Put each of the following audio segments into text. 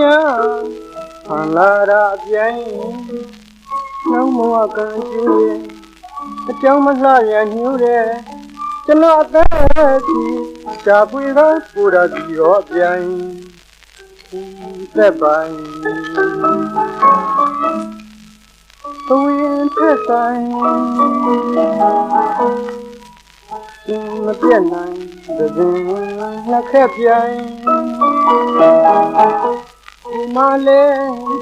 ညာဖန်လာရာပြိုင်နှောင်းမောကံကျူရဲ့အကြောင်းမလှရညှိုးတဲ့ကျွန်တော်အသက်ကြီးရှားပွေသောပူရာစီရောပြိုင်သက်ပိုင်ဘဝင်ထက်ဆိုင်မပြတ်နိုင်တဲ့နှစ်ခက်ပြိုင်ဒီ မလေး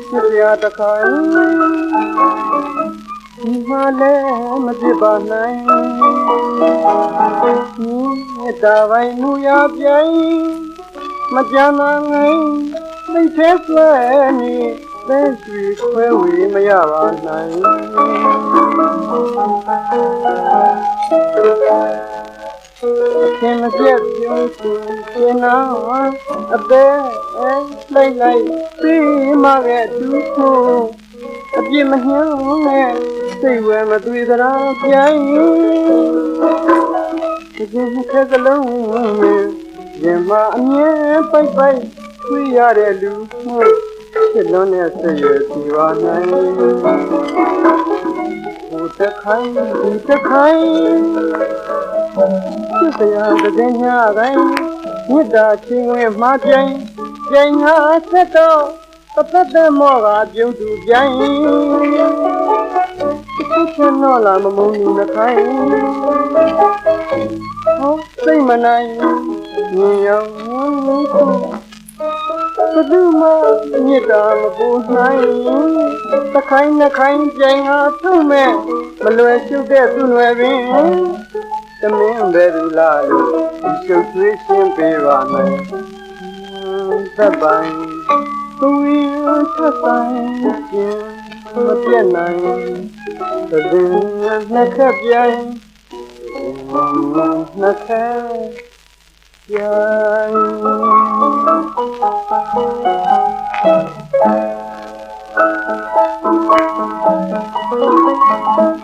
ပြပြတခိုင်ဒီမလေးမပြပါနိုင်မြေတာပိုင်းမူရပြိုင်မကြမ်းနိုင်သိသေးဆွဲနေသိရွှေခွဲဝေမရပါနိုင် ခင်မပြတ်ပြုံးသူရှင်နာအသေးလိုက်လိုက်ပြီးမရဲ့သူကိုအပြစ်မနှောင်းနဲ့စိတ်ဝဲမသွေသလားပြိုင်ဒီကနေ့ခက်စလုံးနဲ့ရင်မအမြဲပိုက်ပိုက်ခွေးရတဲ့လူမှုဖြစ်လွန်းတဲ့စိတ်ရဲ့ဒီပါနိုင်ဟိုတခိုင်းဒီတခိုင်း ချစ်စရာတဲ့ညတိုင်းမြတ်တာချင်းဝင်မှာပြိုင်ပြိုင်ဟာဆက်တော့ပသက်တဲ့မောကပြုံးသူပြိုင်ချစ်ချင်တော့လာမမုန်းဘူးနှခိုင်းဟောစိတ်မနိုင်ညင်ရောင်ခုဘယ်သူမှမြစ်တာမပူနိုင်တခိုင်းနှခိုင်းပြိုင်ဟာထုံးမဲ့မလွယ်ရှုပ်တဲ့သူ့ွယ်ပင် သမင်းဘယ်သူလားလို့ဒီရှုပ်သွေးရှင်းပေးပါမယ်သက်ပိုင်သူရင်သက်ပိုင်ခြင်းမပြတ်နိုင်သဘင်နှစ်ခက်ပြိုင်နှစ်ခက်ပြိုင်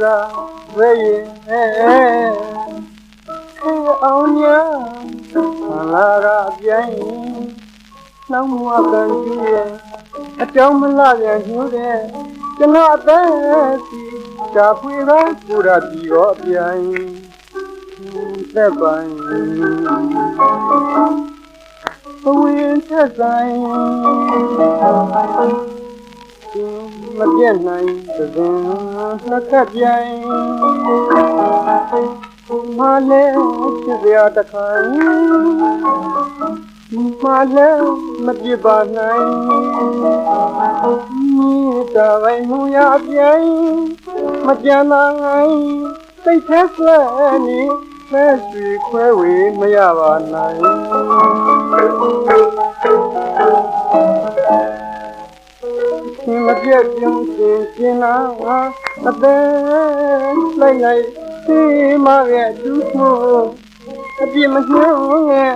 သာဝဲရင်ခဲအောင်ညာလာရာပြိုင်နှောင်းမွားကန်ကျူရဲ့အကြောင်းမလှပြန်ညှိုးတဲ့ကျွန်တော်အသက်စီရှားဖွေသောပူရာဒီရောပြိုင်သက်ပိုင်ဘဝင်ထက်ဆိုင် မပြတ်နိုင်သဘင်နှစ်ခက်ပြိုင်မလဲချစ်စရာတခိုင်မလဲမပြစ်ပါနိုင်မြေတာပိုင်းမူရပြိုင်မကြမ်းနိုင်စိတ်သက်ဆွဲနေမဲ့ရွှေခွဲဝေမရပါနိုင် ရှင်မပြတ်ပြုံးရှင်ရှင်နာအသက်လိုက်လိုက်ဒီမရဲ့သူ့ကိုအပြစ်မနှောင်းရဲ့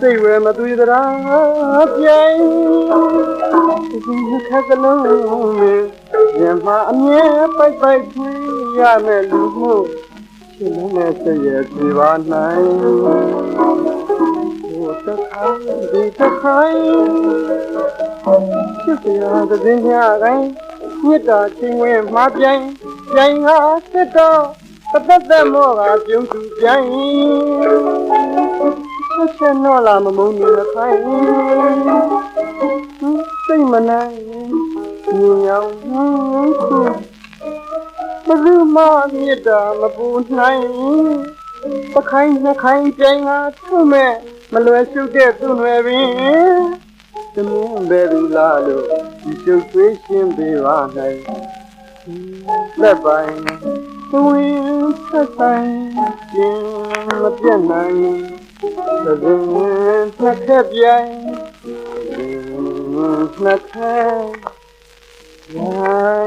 စိတ်ဝဲမသွေးသလားပြိုင်ဒီခက်စလုံးနဲ့ညမအမြဲပိုက်ပိုက်ခွေးရမယ်လူမှုရှင်နဲ့စိတ်ရဲ့ပြေပါနိုင်ဟိုတခိုင်းဒီတခိုင်း ချစ်စရာတဲ့ညတိုင်းမြတ်တာချင်းဝင်မှာပြိုင်ပြိုင်ဟာစစ်တော့ပသက်သက်မောကပြုံးသူပြိုင်ဆက်ဆက်တော့လာမမုန်းနေခိုင်းစိတ်မနိုင်ညောင်ခုဘယ်သူမှမြတ်တာမပူနိုင်ပခိုင်းနှခိုင်းပြိုင်ငါထုမဲ့မလွယ်ရှုပ်တဲ့သူ့နယ်ပင် သမင်းဘယ်သူလားလို့ဒီရှုပ်သွေးရှင်းပေးပါနိုင်လက်ပိုင်ဝင်းဆက်ဆိုင်ကျင်းမပြတ်နိုင်သဘင်နှစ်ခက်ပြိုင်နှစ်ခက် Why?